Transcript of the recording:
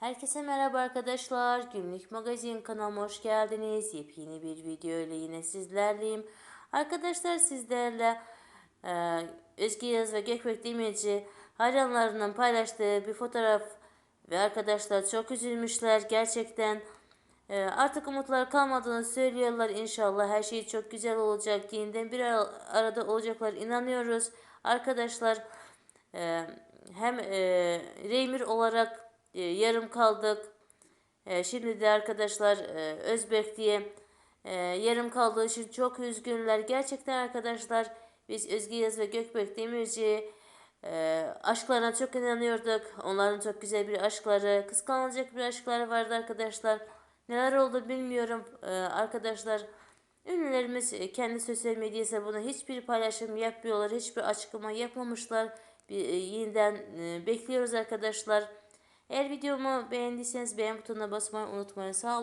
Herkese merhaba arkadaşlar. Günlük magazin kanalıma hoş geldiniz. Yepyeni bir video ile yine sizlerleyim. Arkadaşlar sizlerle e, Özge Yaz ve Gökbek Demirci hayranlarının paylaştığı bir fotoğraf ve arkadaşlar çok üzülmüşler. Gerçekten e, artık umutlar kalmadığını söylüyorlar. İnşallah her şey çok güzel olacak. Yeniden bir ara- arada olacaklar inanıyoruz. Arkadaşlar e, hem e, Reymir olarak e, yarım kaldık. E, şimdi de arkadaşlar e, Özbek diye e, yarım kaldığı için çok üzgünler. Gerçekten arkadaşlar biz Özge Yaz ve Gökbek Demirci e, aşklarına çok inanıyorduk. Onların çok güzel bir aşkları, kıskanılacak bir aşkları vardı arkadaşlar. Neler oldu bilmiyorum e, arkadaşlar. Ünlülerimiz kendi sosyal medyasında buna hiçbir paylaşım yapmıyorlar, hiçbir açıklama yapmamışlar. Bir, yeniden e, bekliyoruz arkadaşlar. Eğer videomu beğendiyseniz beğen butonuna basmayı unutmayın. Sağ olun.